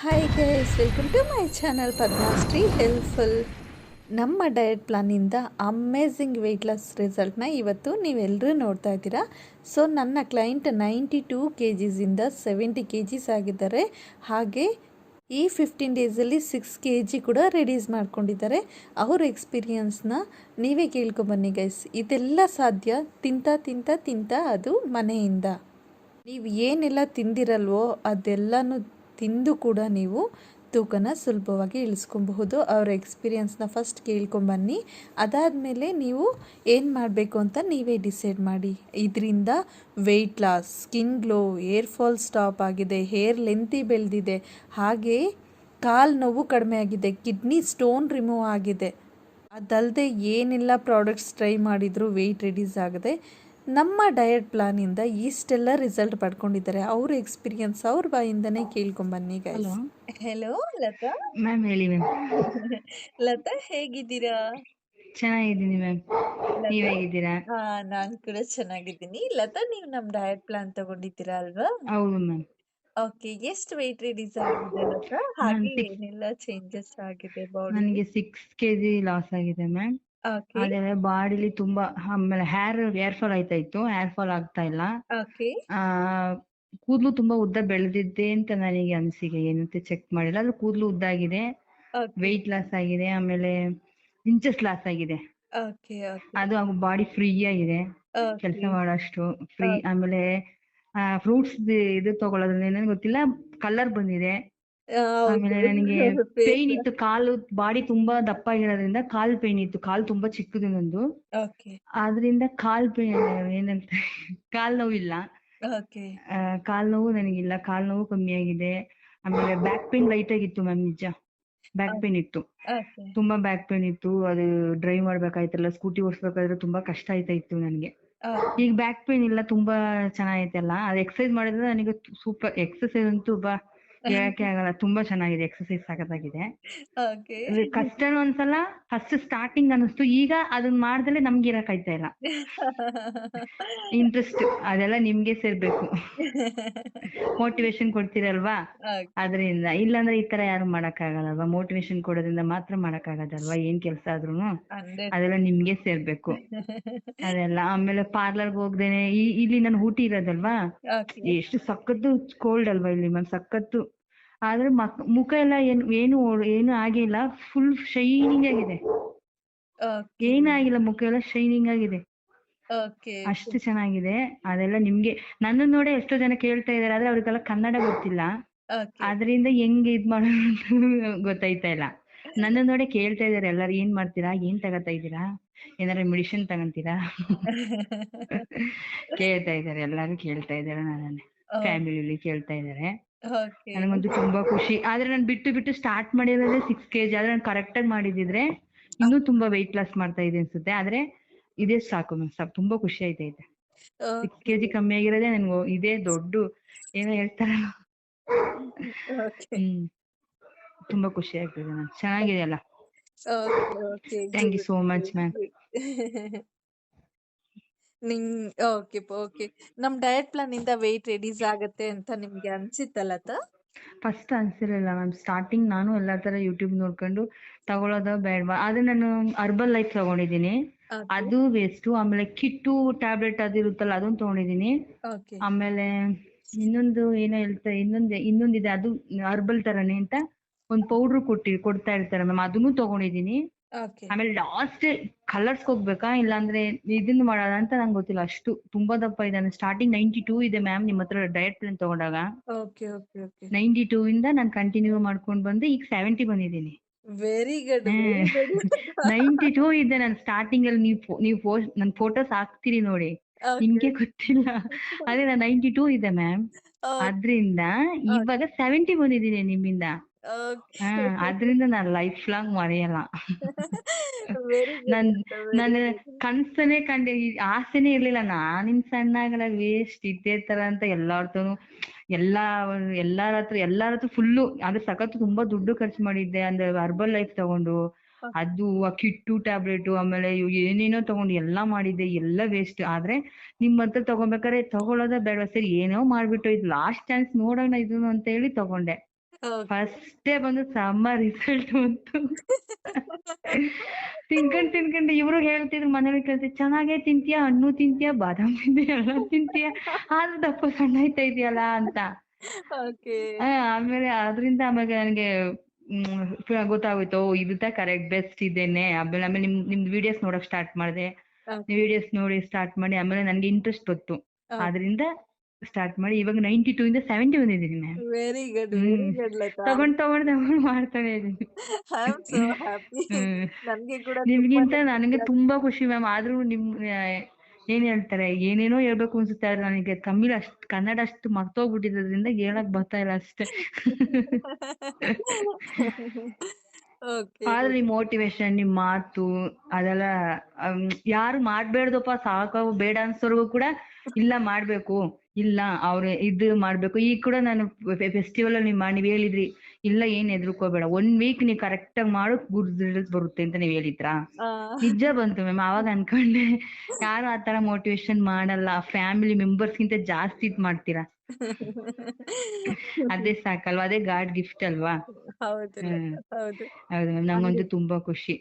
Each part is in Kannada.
Hi guys welcome to my channel Padmashree helpful ನಮ್ಮ ಡಯಟ್ ಪ್ಲಾನಿಂದ ಅಮೇಝಿಂಗ್ ವೆಯ್ಟ್ ಲಾಸ್ ರಿಸಲ್ಟ್ನ ಇವತ್ತು ನೀವೆಲ್ಲರೂ ನೋಡ್ತಾ ಇದ್ದೀರಾ? ಸೊ ನನ್ನ ಕ್ಲೈಂಟ್ ನೈಂಟಿ ಟೂ ಕೆ ಜಿಸಿಂದ ಸೆವೆಂಟಿ ಕೆ ಜಿಸ್ ಆಗಿದ್ದಾರೆ. ಹಾಗೆ ಈ ಫಿಫ್ಟೀನ್ ಡೇಸಲ್ಲಿ ಸಿಕ್ಸ್ ಕೆ ಜಿ ಕೂಡ ರೆಡ್ಯೂಸ್ ಮಾಡ್ಕೊಂಡಿದ್ದಾರೆ. ಅವ್ರ ಎಕ್ಸ್ಪೀರಿಯನ್ಸ್ನ ನೀವೇ ಕೇಳ್ಕೊಬನ್ನಿ ಗೈಸ್ ಇದೆಲ್ಲ ಸಾಧ್ಯ ತಿಂತ ತಿಂತ ತಿಂತ ಅದು ಮನೆಯಿಂದ. ನೀವು ಏನೆಲ್ಲ ತಿಂದಿರಲ್ವೋ ಅದೆಲ್ಲನೂ ತಿಂದು ಕೂಡ ನೀವು ತೂಕನ ಸುಲಭವಾಗಿ ಇಳಿಸ್ಕೊಬಹುದು. ಅವರ ಎಕ್ಸ್ಪೀರಿಯನ್ಸ್ನ ಫಸ್ಟ್ ಕೇಳ್ಕೊಂಬನ್ನಿ. ಅದಾದಮೇಲೆ ನೀವು ಏನು ಮಾಡಬೇಕು ಅಂತ ನೀವೇ ಡಿಸೈಡ್ ಮಾಡಿ. ಇದರಿಂದ weight loss skin glow hair fall stop ಆಗಿದೆ ಹೇರ್ ಲೆಂತಿ ಬೆಳೆದಿದೆ, ಹಾಗೆ ಕಾಲು ನೋವು ಕಡಿಮೆ ಆಗಿದೆ ಕಿಡ್ನಿ ಸ್ಟೋನ್ ರಿಮೂವ್ ಆಗಿದೆ. ಅದಲ್ಲದೆ ಏನೆಲ್ಲ ಪ್ರಾಡಕ್ಟ್ಸ್ ಟ್ರೈ ಮಾಡಿದರೂ ವೆಯ್ಟ್ ರಿಡ್ಯೂಸ್ ಆಗದೆ ನಮ್ಮ ಡಯಟ್ ಪ್ಲಾನಿಂದ ಇಷ್ಟೆಲ್ಲ ರಿಸಲ್ಟ್ ಪಡ್ಕೊಂಡಿದ್ದಾರೆ. ಅವ್ರ ಎಕ್ಸ್ಪೀರಿಯನ್ಸ್ ಅವ್ರ ಬಾಯಿಂದನೇ ಕೇಳ್ಕೊಂಬನ್ನಿ guys hello. Hello Latha. Ma'am ಹೇಳಿ ಮ್ಯಾಮ್ ಲತಾ ಹೇಗಿದ್ದೀರಾ? ಚೆನ್ನಾಗಿದ್ದೀನಿ ಮ್ಯಾಮ್ ನೀವ್ ಹೇಗಿದ್ದೀರಾ? ಹಾ ನಾನ್ ಕೂಡ ಚೆನ್ನಾಗಿದ್ದೀನಿ. ಲತಾ ನೀವು ನಮ್ ಡಯಟ್ ಪ್ಲಾನ್ ತಗೊಂಡಿದ್ದೀರಾ ಅಲ್ವಾ? ಹೌದು ಮ್ಯಾಮ್ ಓಕೆ ಎಷ್ಟು weight ರಿಡ್ಯೂಸ್ ಆಗಿದೆ ಲತಾ? ಹಾಗೆ ಏನೆಲ್ಲ ಚೇಂಜಸ್ ಆಗಿದೆ ಬಾಡಿ ನನಗೆ ಸಿಕ್ಸ್ ಕೆಜಿ ಲಾಸ್ ಆಗಿದೆ ಮ್ಯಾಮ್ ಓಕೆ. ಆದ್ರೆ ಬಾಡಿಲಿ ತುಂಬಾ ಆಮೇಲೆ ಹೇರ್ ಹೇರ್ ಫಾಲ್ ಆಯ್ತಾ ಇತ್ತು ಹೇರ್ ಫಾಲ್ ಆಗ್ತಾ ಇಲ್ಲ. ಓಕೆ. ಆ ಕೂದಲು ತುಂಬಾ ಉದ್ದ ಬೆಳೆದಿದ್ದೆ ಅಂತ ನನಗೆ ಅನಿಸಿಕೆ ಏನಂತ ಚೆಕ್ ಮಾಡಿಲ್ಲ. ಆದ್ರೆ ಕೂದಲು ಉದ್ದ ಆಗಿದೆ ಓಕೆ. ವೆಯ್ಟ್ ಲಾಸ್ ಆಗಿದೆ ಆಮೇಲೆ ಇಂಚಸ್ ಲಾಸ್ ಆಗಿದೆ. Okay okay. ಅದು ಬಾಡಿ ಫ್ರೀ ಆಗಿದೆ ಕೆಲಸ ಮಾಡೋಷ್ಟು ಫ್ರೀ. ಆಮೇಲೆ ಫ್ರೂಟ್ಸ್ ಇದು ತಗೊಳ್ಳೋದ್ರಿಂದ ಏನೇನು ಗೊತ್ತಿಲ್ಲ ಕಲರ್ ಬಂದಿದೆ. ಆಮೇಲೆ ನನಗೆ ಪೇನ್ ಇತ್ತು ಕಾಲು ಬಾಡಿ ತುಂಬಾ ದಪ್ಪ ಆಗಿರೋದ್ರಿಂದ ಕಾಲ್ ಪೇನ್ ಇತ್ತು ಕಾಲ್ ತುಂಬಾ ಚಿಕ್ಕದು ನಂದು. ಆದ್ರಿಂದ ಕಾಲ್ ಪೇನ್ ಏನಂತ ಕಾಲ್ ನೋವಿಲ್ಲ ಇಲ್ಲ. ಕಾಲ್ ನೋವು ನನಗಿಲ್ಲ ಕಾಲ್ ನೋವು ಕಮ್ಮಿ ಆಗಿದೆ. ಆಮೇಲೆ ಬ್ಯಾಕ್ ಪೇನ್ ಲೈಟ್ ಆಗಿತ್ತು ಮ್ಯಾಮ್ ನಿಜ. ಬ್ಯಾಕ್ ಪೇನ್ ಇತ್ತು. ತುಂಬಾ ಬ್ಯಾಕ್ ಪೇನ್ ಇತ್ತು ಅದು ಡ್ರೈವ್ ಮಾಡ್ಬೇಕಾಯ್ತಲ್ಲ ಸ್ಕೂಟಿ ಓಡಿಸ್ಬೇಕಾದ್ರೆ ತುಂಬಾ ಕಷ್ಟ ಆಯ್ತಾ ಇತ್ತು ನನಗೆ. ಈಗ ಬ್ಯಾಕ್ ಪೇನ್ ಇಲ್ಲ ತುಂಬಾ ಚೆನ್ನಾಗೈತಲ್ಲ ಅದು ಎಕ್ಸರ್ಸೈಸ್ ಮಾಡಿದ್ರೆ ನನಗೆ ಸೂಪರ್ ಎಕ್ಸರ್ಸೈಸ್ ಅಂತೂ ಬಾ ಹೇಳಕ್ಕೆ ಆಗಲ್ಲ ತುಂಬಾ ಚೆನ್ನಾಗಿದೆ ಎಕ್ಸರ್ಸೈಸ್ ಸಖತ್ತಾಗಿದೆ ಕಷ್ಟ ಒಂದ್ಸಲ ಫಸ್ಟ್ ಸ್ಟಾರ್ಟಿಂಗ್ ಅನ್ನಿಸ್ತು ಈಗ ಅದನ್ನ ಮಾಡ್ದಲೆ ನಮ್ಗೆ ಇರಕ್ ಆಯ್ತಾ ಇಲ್ಲ. ಇಂಟ್ರೆಸ್ಟ್ ಅದೆಲ್ಲ ನಿಮ್ಗೆ ಸೇರ್ಬೇಕು. ಮೋಟಿವೇಶನ್ ಕೊಡ್ತೀರಲ್ವಾ? ಅದರಿಂದ. ಇಲ್ಲಾಂದ್ರೆ ಈ ತರ ಯಾರು ಮಾಡಕ್ ಆಗಲ್ಲವಾ ಮೋಟಿವೇಶನ್ ಕೊಡೋದ್ರಿಂದ ಮಾತ್ರ ಮಾಡಕ್ ಆಗೋದಲ್ವಾ ಏನ್ ಕೆಲ್ಸ ಆದ್ರೂನು? ಅದೆಲ್ಲ ನಿಮ್ಗೆ ಸೇರ್ಬೇಕು. ಅದೆಲ್ಲ. ಆಮೇಲೆ ಪಾರ್ಲರ್ ಹೋಗ್ದೇನೆ ಇಲ್ಲಿ ನಾನು ಊಟಿ ಇರೋದಲ್ವಾ? ಎಷ್ಟು ಸಖತ್ತು ಕೋಲ್ಡ್ ಅಲ್ವಾ ಇಲ್ಲಿ ಮ್ಯಾಮ್? ಸಖತ್ತು. ಆದ್ರೆ ಮಕ್ ಮುಖ ಎಲ್ಲ ಏನು ಏನು ಏನು ಆಗಿಲ್ಲ ಫುಲ್ ಶೈನಿಂಗ್ ಆಗಿದೆ. ಏನೂ ಆಗಿಲ್ಲ ಮುಖ ಎಲ್ಲ ಶೈನಿಂಗ್ ಆಗಿದೆ. ಅಷ್ಟು ಚೆನ್ನಾಗಿದೆ. ಅದೆಲ್ಲ ನಿಮ್ಗೆ ನನ್ನ ನೋಡೇ ಎಷ್ಟೋ ಜನ ಕೇಳ್ತಾ ಇದಾರೆ ಆದ್ರೆ ಅವ್ರಿಗೆಲ್ಲ ಕನ್ನಡ ಗೊತ್ತಿಲ್ಲ. ಅದರಿಂದ ಹೆಂಗ್ ಇದ್ ಮಾಡೋದು ಗೊತ್ತಾಯ್ತಾ ಇಲ್ಲ. ನನ್ನ ನೋಡೇ ಕೇಳ್ತಾ ಇದಾರೆ ಎಲ್ಲಾರು ಏನ್ ಮಾಡ್ತೀರಾ ಏನ್ ತಗೋತಾ ಇದ್ದೀರಾ ಏನಾರ ಮೆಡಿಸಿನ್ ತಗೊಂತೀರಾ? ಕೇಳ್ತಾ ಇದಾರೆ ಎಲ್ಲಾರು ಕೇಳ್ತಾ ಇದಾರೆ ನಾನೇ ಫ್ಯಾಮಿಲಿಲಿ ಕೇಳ್ತಾ ಇದಾರೆ ಓಕೆ ನನಗಂತೂ ತುಂಬಾ ಖುಷಿ. ಆದ್ರೆ ನಾನು ಬಿಟ್ಟು ಬಿಟ್ಟು ಸ್ಟಾರ್ಟ್ ಮಾಡಿರೋದೇ ಸಿಕ್ಸ್ ಕೆಜಿ ಆದ್ರೆ ನಾನು ಕರೆಕ್ಟ್ ಆಗಿ ಮಾಡಿದಿದ್ರೆ ಇನ್ನೂ ತುಂಬಾ weight ಲಾಸ್ ಮಾಡ್ತಾ ಇದೆ ಅನ್ಸುತ್ತೆ ಆದ್ರೆ ಇದೇ ಸಾಕು ಮ್ಯಾಮ್. ಸಾಕು. ತುಂಬಾ ಖುಷಿ ಆಯ್ತೈತೆ ಸಿಕ್ಸ್ ಕೆಜಿ ಕಮ್ಮಿ ಆಗಿರೋದೇ ನನ್ಗೆ ಇದೇ ದೊಡ್ಡ ಏನೋ ಹೇಳ್ತಾರಲ್ಲ. ಹ್ಮ್. ತುಂಬಾ ಖುಷಿ ಆಗ್ತಿದೆ ಮ್ಯಾಮ್. ಚೆನ್ನಾಗಿದೆ ಅಲ್ಲ thank you so much ma'am ನಿಮ್ ಓಕೆ ಓಕೆ. ನಮ್ ಡಯಟ್ ಪ್ಲಾನ್ ಇಂದ ವೆಯ್ಟ್ ರಿಡ್ಯೂಸ್ ಆಗತ್ತೆ ಅಂತ ನಿಮ್ಗೆ ಅನ್ಸಿತ್ತಲ್ಲ ಫಸ್ಟ್ ಅನ್ಸಿರ್ಲಿಲ್ಲ ಮ್ಯಾಮ್ ಸ್ಟಾರ್ಟಿಂಗ್ ನಾನು ಎಲ್ಲಾ ತರ ಯೂಟ್ಯೂಬ್ ನೋಡ್ಕೊಂಡು ತಗೊಳೋದ ಬೇಡವಾ? ಆದ್ರೆ ನಾನು ಅರ್ಬಲ್ ಲೈಫ್ ತಗೊಂಡಿದ್ದೀನಿ. ಅದು ವೇಸ್ಟ್ ಆಮೇಲೆ ಕಿಟ್ಟು ಟ್ಯಾಬ್ಲೆಟ್ ಅದು ಇರುತ್ತಲ್ಲ ಅದನ್ನ ತಗೊಂಡಿದ್ದೀನಿ. ಓಕೆ. ಆಮೇಲೆ ಇನ್ನೊಂದು ಏನೋ ಹೇಳ್ತಾ ಇನ್ನೊಂದು ಇನ್ನೊಂದಿದೆ ಅದು ಅರ್ಬಲ್ ತರನೇ ಅಂತ ಒಂದ್ ಪೌಡರ್ ಕೊಟ್ಟಿ ಕೊಡ್ತಾ ಇರ್ತಾರೆ ಮ್ಯಾಮ್ ಅದನ್ನು ತಗೊಂಡಿದ್ದೀನಿ. ಆಮೇಲೆ ಲಾಸ್ಟ್ ಕಲರ್ಸ್ ಹೋಗ್ಬೇಕಾ? ಇಲ್ಲಾಂದ್ರೆ ಇದನ್ನ ಮಾಡೋದ ಅಂತ ನಂಗೆ ಗೊತ್ತಿಲ್ಲ. ಅಷ್ಟು ತುಂಬಾ ದಪ್ಪ ಇದೆ ಇದ್ದಾನೆ. ಸ್ಟಾರ್ಟಿಂಗ್ ನೈಂಟಿ ಟೂ ಇದೆ ಮ್ಯಾಮ್ ನಿಮ್ಮ ಹತ್ರ ಡಯಟ್ ಪ್ಲಾನ್ ತಗೊಂಡಾಗ. ನೈಂಟಿ ಟೂ ಇಂದ ನಾನು ಕಂಟಿನ್ಯೂ ಮಾಡ್ಕೊಂಡು ಬಂದು ಈಗ ಸೆವೆಂಟಿ ಬಂದಿದ್ದೀನಿ. ವೆರಿ ಗುಡ್ ನೈಂಟಿ ಟೂ ಇದೆ ನಾನು ಸ್ಟಾರ್ಟಿಂಗ್ ಅಲ್ಲಿ. ನೀವು ನೀವು ನನ್ ಫೋಟೋಸ್ ಹಾಕ್ತೀರಿ ನೋಡಿ. ನಿಮ್ಗೆ ಗೊತ್ತಿಲ್ಲ. ಅದೇ ನಾನು ನೈಂಟಿ ಟೂ ಇದೆ ಮ್ಯಾಮ್ ಅದ್ರಿಂದ ಇವಾಗ ಸೆವೆಂಟಿ ಬಂದಿದ್ದೀನಿ ನಿಮ್ಮಿಂದ. ಅದ್ರಿಂದ ನಾನ್ ಲೈಫ್ ಲಾಂಗ್ ಮರೆಯಲ್ಲ. ನನ್ ನಾನು ಕನ್ಸನೇ ಕಂಡೆ ಆಸೆನೆ ಇರ್ಲಿಲ್ಲ. ನಾನಿನ್ ಸಣ್ಣಗಳ ವೇಸ್ಟ್ ಇದ್ದೇ ತರ ಅಂತ ಎಲ್ಲಾರ್ತನು ಎಲ್ಲಾ ಎಲ್ಲಾರ ಹತ್ರ ಎಲ್ಲಾರ ಹತ್ರ ಫುಲ್ಲು ಅದ್ರ ಸಖತ್ ತುಂಬಾ ದುಡ್ಡು ಖರ್ಚು ಮಾಡಿದ್ದೆ. ಅಂದ್ರೆ ಅರ್ಬಲ್ ಲೈಫ್ ತಗೊಂಡು ಅದು ಆ ಕಿಟ್ಟು ಟ್ಯಾಬ್ಲೆಟ್ ಆಮೇಲೆ ಏನೇನೋ ತಗೊಂಡು ಎಲ್ಲಾ ಮಾಡಿದ್ದೆ. ಎಲ್ಲ ವೇಸ್ಟ್ ಆದ್ರೆ ನಿಮ್ ಹತ್ರ ತಗೊಬೇಕಾದ್ರೆ ತಗೊಳ್ಳೋದ ಬೇಡ ಸರಿ ಏನೋ ಮಾಡ್ಬಿಟ್ಟು ಇದು ಲಾಸ್ಟ್ ಚಾನ್ಸ್ ನೋಡೋಣ ಇದನ್ನು ಅಂತ ಹೇಳಿ ತಗೊಂಡೆ. ಫಸ್ಟೇ ಬಂದು ಸಮ್ಮ ರಿಸಲ್ಟ್ ಬಂತು. ತಿನ್ಕೊಂಡ್ ತಿನ್ಕೊಂಡು ಇವ್ರು ಹೇಳ್ತಿದ್ರು ಮನೇಲಿ ಕೇಳ್ತಿದ್ರು ಚೆನ್ನಾಗೇ ತಿಂತೀಯ? ಹಣ್ಣು ತಿಂತೀಯ? ಬಾದಾಮ್ ತಿಂತೀಯ? ಎಲ್ಲ ತಿಂತೀಯ? ಆದ್ರೂ ದಪ್ಪ ಸಣ್ಣ ಆಯ್ತಾ ಇದೆಯಲ್ಲ ಅಂತ. ಆಮೇಲೆ ಅದ್ರಿಂದ ಆಮೇಲೆ ನನಗೆ ಹ್ಮ್ ಗೊತ್ತಾಗೋಯ್ತು ಓ ಇದು ಕರೆಕ್ಟ್ ಬೆಸ್ಟ್ ಇದೇನೆ. ಆಮೇಲೆ ಆಮೇಲೆ ನಿಮ್ ನಿಮ್ ವಿಡಿಯೋಸ್ ನೋಡಕ್ ಸ್ಟಾರ್ಟ್ ಮಾಡಿದೆ. ವಿಡಿಯೋಸ್ ನೋಡಿ ಸ್ಟಾರ್ಟ್ ಮಾಡಿ ಆಮೇಲೆ ನನ್ಗೆ ಇಂಟ್ರೆಸ್ಟ್ ಬಂತು. Okay. ಸ್ಟಾರ್ಟ್ ಮಾಡಿ ಇವಾಗ ನೈಂಟಿ ಟೂ ಇಂದ ಸೆವೆಂಟಿ ಬಂದಿದ್ದೀನಿ ಮ್ಯಾಮ್ ವೆರಿ ಗುಡ್ ತಗೊಂಡ್ ತಗೊಂಡ್ ತಗೊಂಡ್ ಮಾಡ್ತಾನೆ ಇದೀನಿ ನಿಮ್ಗಿಂತ ನನಗೆ ತುಂಬಾ ಖುಷಿ ಮ್ಯಾಮ್ ಆದ್ರೂ ನಿಮ್ ಏನ್ ಹೇಳ್ತಾರೆ ಏನೇನೋ ಹೇಳ್ಬೇಕು ಅನ್ಸುತ್ತೆ ಆದ್ರೆ ನನಗೆ ತಮಿಳ್ ಅಷ್ಟ್ ಕನ್ನಡ ಅಷ್ಟು ಮರ್ತೋಗ್ಬಿಟ್ಟಿರೋದ್ರಿಂದ ಹೇಳಕ್ ಬರ್ತಾ ಇಲ್ಲ ಅಷ್ಟೇ. ಆದ್ರೆ ನಿಮ್ ಮೋಟಿವೇಶನ್ ನಿಮ್ ಮಾತು ಅದೆಲ್ಲ ಯಾರು ಮಾಡ್ಬೇಡ್ದಪ್ಪ ಸಾಕು ಬೇಡ ಅನ್ಸೋರ್ಗು ಕೂಡ ಇಲ್ಲ ಮಾಡ್ಬೇಕು. ಇಲ್ಲ ಅವ್ರು ಇದು ಮಾಡ್ಬೇಕು. ಈಗ ಕೂಡ ನಾನು ಫೆಸ್ಟಿವಲ್ ಅಲ್ಲಿ ನೀವು ನೀವ್ ಹೇಳಿದ್ರಿ ಇಲ್ಲ ಏನ್ ಹೆದ್ರುಕೋಬೇಡ. ಒನ್ ವೀಕ್ ನೀವ್ ಕರೆಕ್ಟ್ ಆಗಿ ಮಾಡೋ ಗುಡ್ ರಿಸಲ್ಟ್ ಬರುತ್ತೆ ಅಂತ ನೀವ್ ಹೇಳಿದ್ರಾ? ನಿಜ ಬಂತು ಮ್ಯಾಮ್ ಅವಾಗ ಅನ್ಕೊಂಡೆ ಯಾರು ಆತರ ಮೋಟಿವೇಶನ್ ಮಾಡಲ್ಲ ಫ್ಯಾಮಿಲಿ ಮೆಂಬರ್ಸ್ ಗಿಂತ ಜಾಸ್ತಿ ಇದ್ ಮಾಡ್ತೀರಾ? ಅದೇ ಸಾಕಲ್ವಾ ಅದೇ ಗಾಡ್ ಗಿಫ್ಟ್ ಅಲ್ವಾ? ಹೌದು ಮ್ಯಾಮ್ ನಂಗಂತೂ ತುಂಬಾ ಖುಷಿ.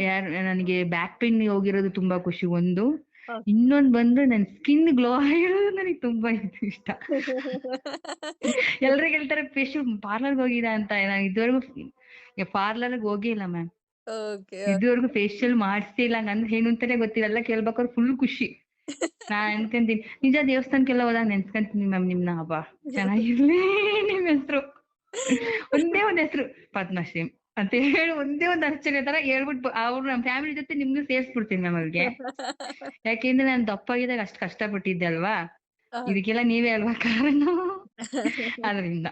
ಯಾರ್ ನನಗೆ ಬ್ಯಾಕ್ ಪೇನ್ ಹೋಗಿರೋದು ತುಂಬಾ ಖುಷಿ ಒಂದು. ಇನ್ನೊಂದ್ ಬಂದು ನನ್ ಸ್ಕಿನ್ ಗ್ಲೋ ಆಗಿರೋದು ನನಗೆ ತುಂಬಾ ಇಷ್ಟ ಎಲ್ರಿಗೆ ಹೇಳ್ತಾರೆ ಫೇಶಿಯಲ್ ಪಾರ್ಲರ್ ಹೋಗಿದ ಅಂತ? ನಾನು ಇದುವರೆಗೂ ಪಾರ್ಲರ್ ಹೋಗಿಲ್ಲ ಮ್ಯಾಮ್ ಇದುವರೆಗೂ ಫೇಶಿಯಲ್ ಮಾಡಿಸ್ತಿಲ್ಲ ನಂಗೆ ಏನು ಅಂತಾನೆ ಗೊತ್ತಿಲ್ಲ. ಎಲ್ಲ ಕೇಳ್ಬೇಕಾದ್ರೆ ಫುಲ್ ಖುಷಿ. ನಾನ್ ಅನ್ಕೊಂತೀನಿ. ನಿಜ ದೇವಸ್ಥಾನಕ್ಕೆಲ್ಲ ಹೋದಾಗ ನೆನ್ಸ್ಕೊಂತೀನಿ ಮ್ಯಾಮ್ ನಿಮ್ನ ಹಬ್ಬ. ಚೆನ್ನಾಗಿರ್ಲಿ ನಿಮ್ ಹೆಸರು. ಒಂದೇ ಒಂದ್ ಹೆಸರು ಪದ್ಮಶ್ರೀ. ಅಂತ ಹೇಳಿ ಒಂದೇ ಒಂದು ಅರ್ಚನೆ ತರ ಹೇಳ್ಬಿಟ್ಟು ಅವ್ರು ನಮ್ಮ ಫ್ಯಾಮಿಲಿ ಜೊತೆ ನಿಮ್ಗೂ ಸೇರ್ಸ್ಬಿಡ್ತೀನಿ ಮ್ಯಾಮ್ ಅವ್ರಿಗೆ. ಯಾಕೆಂದ್ರೆ ನಾನು ದಪ್ಪಾಗಿದ್ದಾಗ ಅಷ್ಟ್ ಪಟ್ಟಿದ್ದೆ ಅಲ್ವಾ? ಇದಕ್ಕೆಲ್ಲ ನೀವೇ ಅಲ್ವಾ ಕಾರಣ? ಅದರಿಂದ.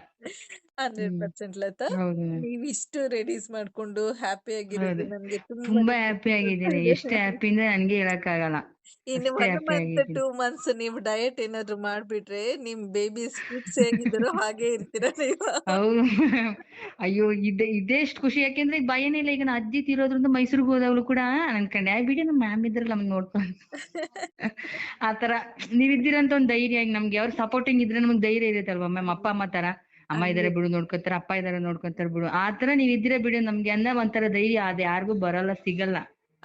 Hundred percent Latha? ಹೌದು. ma'am. ನೀವ್ ಇಷ್ಟು ರೆಡೀಸ್ ಮಾಡ್ಕೊಂಡು ಹ್ಯಾಪಿ ಆಗಿರೋದು. ನನ್ಗೆ ತುಂಬಾ ಹ್ಯಾಪಿ ಆಗಿದ್ದೀನಿ. ಎಷ್ಟು ಹ್ಯಾಪಿ ಅಂದ್ರೆ ನನ್ಗೆ ಹೇಳಕ್ಕಾಗಲ್ಲ. ಇನ್ನು ಅಷ್ಟೇ ಒನ್ happy ಮಂತ್ ಆಗಿದ್ದೀನಿ. ಟೂ ಮಂತ್ಸ್ ನೀವು ಡಯಟ್ ಏನಾದ್ರು ಮಾಡ್ಬಿಟ್ರೆ ನಿಮ್ ಬೇಬಿ ಸ್ಕಿಟ್ಸ್ ಹೇಗಿದ್ದಾರೋ ಹಾಗೆ ಇರ್ತೀರ ನೀವು. ಹೌದು. ಅಯ್ಯೋ ಇದೇ ಇದೇ ಎಷ್ಟು ಖುಷಿ. ಯಾಕೆಂದ್ರೆ ಈಗ ಭಯನೇ ಇಲ್ಲ. ಈಗ ನಾ ಅಜ್ಜಿ ತೀರೋದ್ರಿಂದ ಮೈಸೂರಿಗೆ ಹೋದವಳು ಕೂಡ ಅನ್ಕೊಂಡೆ ಆ ಬಿಡಿ ನಮ್ಮ ಮ್ಯಾಮ್ ಇದ್ರಲ್ಲ ನಮ್ಗೆ ನೋಡ್ಕೊಂಡು ಆತರ ನೀವಿದ್ದೀರಂತ ಒಂದ್ ಧೈರ್ಯ ಈಗ ನಮ್ಗೆ ಅವ್ರ ಸಪೋರ್ಟಿಂಗ್ ಇದ್ರೆ ನಮ್ಗೆ ಧೈರ್ಯ ಇರುತ್ತಲ್ವಾ? ಮ್ಯಾಮ್ ಅಪ್ಪ ಅಮ್ಮ ತರ ಅಮ್ಮ ಇದಾರೆ ಬಿಡು ನೋಡ್ಕೊತಾರ. ಅಪ್ಪ ಇದಾರೆ ನೋಡ್ಕೊತಾರ ಬಿಡು. ಆತರ ನೀವ್ ಇದ್ದೀರ ಬಿಡು. ನಮ್ಗೆ ಅನ್ನೋ ಒಂಥರ ಧೈರ್ಯ ಅದ್ ಯಾರಿಗೂ ಬರಲ್ಲ ಸಿಗಲ್ಲ.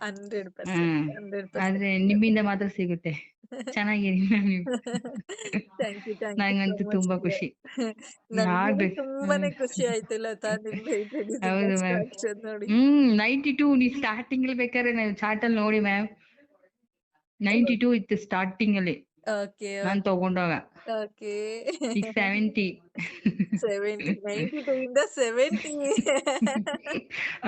ಹಂಡ್ರೆಡ್ ಹ್ಮ್. ಪರ್ಸೆಂಟ್ ಆದ್ರೆ ನಿಮ್ಮಿಂದ ಮಾತ್ರ ಸಿಗುತ್ತೆ. ಚೆನ್ನಾಗಿರಿ ನಂಗಂತೂ ತುಂಬಾ ಖುಷಿ. ತುಂಬಾನೇ ಖುಷಿ ಆಯ್ತು ಲತಾ ಹೌದು ಮ್ಯಾಮ್. ಹ್ಮ್ ನೈಂಟಿ ಟೂ ನೀ ಸ್ಟಾರ್ಟಿಂಗ್ ಅಲ್ಲಿ ಬೇಕಾದ್ರೆ ನೀವು ಚಾರ್ಟ್ ಅಲ್ಲಿ ನೋಡಿ ಮ್ಯಾಮ್. ನೈಂಟಿ ಟೂ ಇತ್ತು ಸ್ಟಾರ್ಟಿಂಗ್ ಅಲ್ಲಿ. ಓಕೆ ನಾನ್ ತಗೊಂಡಾಗ. ಓಕೆ ಈಗ ಸೆವೆಂಟಿ ಸೆವೆಂಟಿ ನೈಂಟಿ ಟೂ ಇಂದ ಸೆವೆಂಟಿ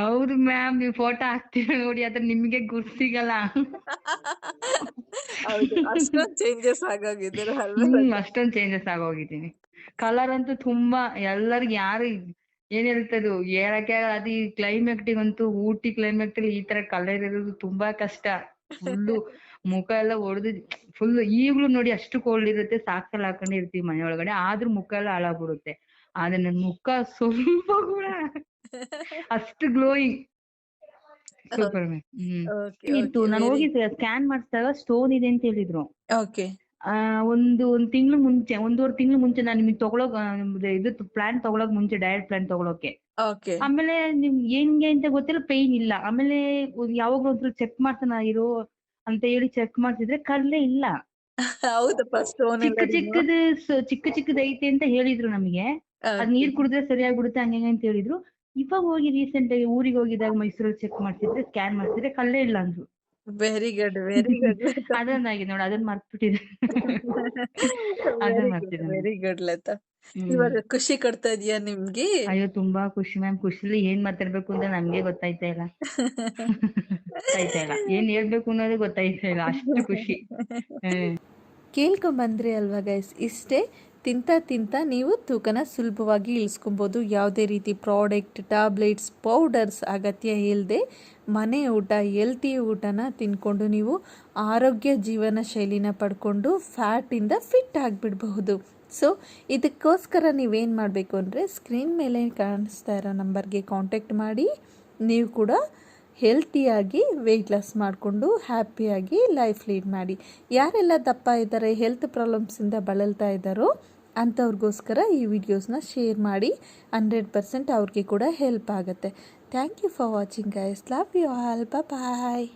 ಹೌದು ಮ್ಯಾಮ್ ನೀವು ಫೋಟೋ ಹಾಕ್ತೀರ ನೋಡಿ ಅದ್ರ ನಿಮ್ಗೆ ಗುರ್ತ್ ಸಿಗಲ್ಲ. ಹೌದು ಅಷ್ಟೊಂದ್ ಚೇಂಜಸ್ ಆಗೋಗಿದ್ದೀರ ಅಷ್ಟೊಂದ್ ಚೇಂಜಸ್ ಆಗೋಗಿದ್ದೀನಿ. ಕಲರ್ ಅಂತೂ ತುಂಬಾ ಎಲ್ಲರಿಗೂ ಯಾರು ಏನ್ ಹೇಳ್ತದು ಹೇಳಕ್ಕೆ ಆಗಲ್ಲ. ಅದು ಈ ಕ್ಲೈಮೇಟಿಗ್ ಅಂತೂ ಊಟಿ ಕ್ಲೈಮೇಟ್ ಅಲ್ಲಿ ಈ ತರ ಕಲರ್ ಇರೋದು ತುಂಬಾ ಕಷ್ಟ. ಫುಲ್ಲು ಮುಖ ಎಲ್ಲ ಒಡೆದು ಫುಲ್ ಈಗ್ಲೂ ನೋಡಿ ಅಷ್ಟು ಕೋಲ್ಡ್ ಇರುತ್ತೆ ಸಾಕ್ಸಲ್ ಹಾಕೊಂಡು ಇರ್ತೀವಿ ಮನೆ ಒಳಗಡೆ ಆದ್ರೂ ಮುಖ ಎಲ್ಲ ಹಾಳಾಗ್ಬಿಡುತ್ತೆ. ಆದ್ರೆ ನನ್ ಮುಖ ಸ್ವಲ್ಪ ಕೂಡ ಅಷ್ಟು ಗ್ಲೋಯಿಂಗ್ ಇತ್ತು. ನಾನು ಹೋಗಿ ಸ್ಕ್ಯಾನ್ ಮಾಡಿಸಿದಾಗ ಸ್ಟೋನ್ ಇದೆ ಅಂತ ಹೇಳಿದ್ರು. ಒಂದು ಒಂದ್ ತಿಂಗಳು ಮುಂಚೆ ಒಂದೂವರೆ ತಿಂಗಳು ಮುಂಚೆ ನಾನು ನಿಮಗೆ ತಗೊಳಕ್ ಇದು ಪ್ಲಾನ್ ತಗೊಳಕ್ ಮುಂಚೆ ಡಯಟ್ ಪ್ಲಾನ್ ತಗೊಳಕ್ಕೆ ಓಕೆ ಆಮೇಲೆ ನಿಮ್ ಹೆಂಗೆ ಅಂತ ಗೊತ್ತಿಲ್ಲ ಪೈನ್ ಇಲ್ಲ. ಆಮೇಲೆ ಯಾವಾಗ್ಲೂ ಒಂದ್ಸಲ ಚೆಕ್ ಮಾಡ್ತಾನ ಇರು. ಅಂತ ಹೇಳಿ ಚೆಕ್ ಮಾಡ್ತಿದ್ರೆ ಕಲ್ಲೇ ಇಲ್ಲ. ಹೌದಪ್ಪ ಸ್ಟೋನ್ ಚಿಕ್ಕ ಚಿಕ್ಕದು ಚಿಕ್ಕ ಚಿಕ್ಕದ್ ಐತೆ ಅಂತ ಹೇಳಿದ್ರು ನಮಗೆ. ಅದ್ ನೀರ್ ಕುಡಿದ್ರೆ ಸರಿಯಾಗಿ ಬಿಡುತ್ತೆ ಹಂಗೆ ಹಿಂಗೆ ಅಂತ ಹೇಳಿದ್ರು. ಇವಾಗ ಹೋಗಿ ರೀಸೆಂಟ್ ಆಗಿ ಊರಿಗೆ ಹೋಗಿದಾಗ ಮೈಸೂರಲ್ಲಿ ಚೆಕ್ ಮಾಡ್ತಿದ್ರೆ ಸ್ಕ್ಯಾನ್ ಮಾಡ್ತಿದ್ರೆ ಕಲ್ಲೇ ಇಲ್ಲ ಅಂದ್ರು. ವೆರಿ ಗುಡ್ ವೆರಿ ಗುಡ್ ಅದನ್ನಾಗಿ ನೋಡಿ ಅದನ್ನ ಮರ್ತ್ಬಿಟ್ಟಿದೆ ಅದನ್ನ ಮರ್ತಿದ್ದೆ ವೆರಿ ಗುಡ್ ಲತಾ ಇವಾಗ ಖುಷಿ ಕೊಡ್ತಾ ಇದೀಯಾ ನಿಮ್ಗೆ? ಅಯ್ಯೋ ತುಂಬಾ ಖುಷಿ ಮ್ಯಾಮ್. ಖುಷಿಲಿ ಏನ್ ಮಾತಾಡ್ಬೇಕು ಅಂತ ನಮ್ಗೆ ಗೊತ್ತಾಯ್ತಾ ಇಲ್ಲ. ಗೊತ್ತಾಯ್ತಾ ಇಲ್ಲ. ಏನ್ ಹೇಳ್ಬೇಕು ಅನ್ನೋದು ಗೊತ್ತಾಯ್ತಾ ಇಲ್ಲ. ಅಷ್ಟು ಖುಷಿ. ಹ್ಮ್. ಕೇಳ್ಕೊಂಬಂದ್ರಿ ಅಲ್ವಾ ಗೈಸ್ ಇಷ್ಟೇ. ತಿಂತ ತಿಂತ ನೀವು ತೂಕನ ಸುಲಭವಾಗಿ ಇಳಿಸ್ಕೊಬೋದು. ಯಾವುದೇ ರೀತಿ ಪ್ರಾಡಕ್ಟ್, ಟ್ಯಾಬ್ಲೆಟ್ಸ್, ಪೌಡರ್ಸ್ ಅಗತ್ಯ ಇಲ್ಲದೆ ಮನೆ ಊಟ ಎಲ್ತಿ ಊಟನ ತಿನ್ಕೊಂಡು ನೀವು ಆರೋಗ್ಯ ಜೀವನ ಶೈಲಿನ ಪಡ್ಕೊಂಡು ಫ್ಯಾಟಿಂದ ಫಿಟ್ ಆಗಿಬಿಡಬಹುದು. ಸೊ ಇದಕ್ಕೋಸ್ಕರ ನೀವೇನು ಮಾಡಬೇಕು ಅಂದರೆ ಸ್ಕ್ರೀನ್ ಮೇಲೆ ಕಾಣಿಸ್ತಾ ಇರೋ ನಂಬರ್ಗೆ ಕಾಂಟ್ಯಾಕ್ಟ್ ಮಾಡಿ. ನೀವು ಕೂಡ ಹೆಲ್ತಿಯಾಗಿ ವೆಯ್ಟ್ ಲಾಸ್ ಮಾಡಿಕೊಂಡು ಹ್ಯಾಪಿಯಾಗಿ ಲೈಫ್ ಲೀಡ್ ಮಾಡಿ. ಯಾರೆಲ್ಲ ದಪ್ಪ ಇದ್ದಾರೆ ಹೆಲ್ತ್ ಪ್ರಾಬ್ಲಮ್ಸಿಂದ ಬಳಲ್ತಾ ಇದ್ದಾರೋ ಅಂಥವ್ರಿಗೋಸ್ಕರ ಈ ವಿಡಿಯೋಸ್ನ ಶೇರ್ ಮಾಡಿ ಹಂಡ್ರೆಡ್ ಪರ್ಸೆಂಟ್ ಅವ್ರಿಗೆ ಕೂಡ ಹೆಲ್ಪ್ ಆಗುತ್ತೆ. Thank you for watching guys love you all bye